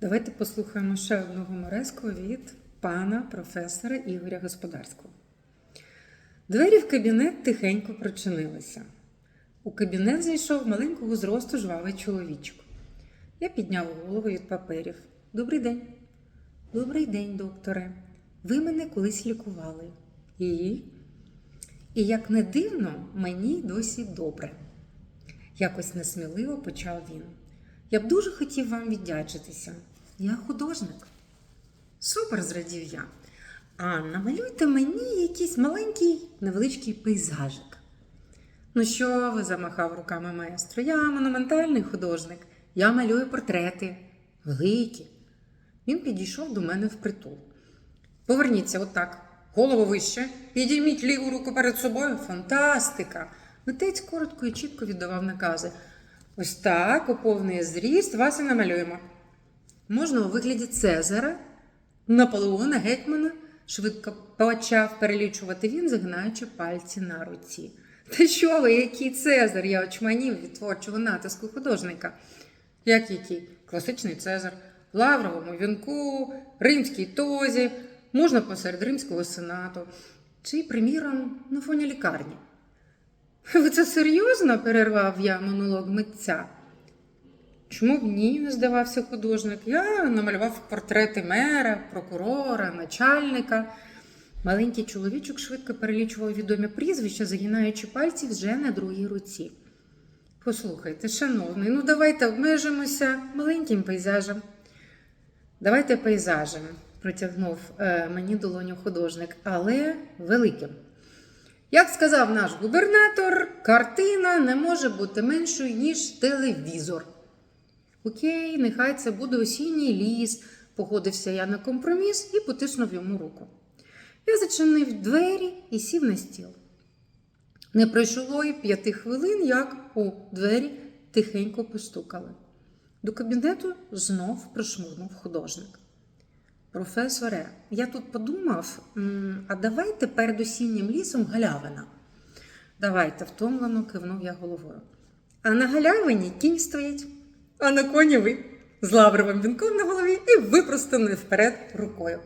Давайте послухаємо ще одну гумореску від пана професора Ігоря Господарського. Двері в кабінет тихенько прочинилися. У кабінет зайшов маленького зросту жвавий чоловічок. Я підняв голову від паперів. Добрий день. Добрий день, докторе. Ви мене колись лікували. І? І як не дивно, мені досі добре. Якось несміливо почав він. Я б дуже хотів вам віддячитися. Я художник. Супер, зрадів я. А намалюйте мені якийсь маленький невеличкий пейзажик. Ну що ви, замахав руками маестро? Я монументальний художник. Я малюю портрети. Великі. Він підійшов до мене впритул. Поверніться отак. Голову вище. Підійміть ліву руку перед собою. Фантастика! Митець коротко і чітко віддавав накази. Ось так, у повний зріст, вас і намалюємо. Можна у вигляді Цезара, Наполеона Гетьмана, швидко почав перелічувати він, загинаючи пальці на руці. Та що ви, який Цезар? Я очманів від творчого натиску художника. Як який? Класичний Цезар, в лавровому вінку, римській тозі, можна посеред римського сенату, чи, приміром, на фоні лікарні. Ви це серйозно? перервав я монолог митця. Чому б ні? не здавався художник. Я намалював портрети мера, прокурора, начальника. Маленький чоловічок швидко перелічував відомі прізвища, загинаючи пальці вже на другій руці. Послухайте, шановний, ну давайте обмежимося маленьким пейзажем. Давайте пейзажем, протягнув е, мені долоню художник, але великим. Як сказав наш губернатор, картина не може бути меншою, ніж телевізор. Окей, нехай це буде осінній ліс, погодився я на компроміс і потиснув йому руку. Я зачинив двері і сів на стіл. Не пройшло й п'яти хвилин, як у двері тихенько постукали. До кабінету знов прошмурнув художник. Професоре, я тут подумав, а давайте перед осіннім лісом галявина. Давайте, втомлено кивнув я головою. А на галявині кінь стоїть, а на коні ви з лавровим вінком на голові і випростаною вперед рукою.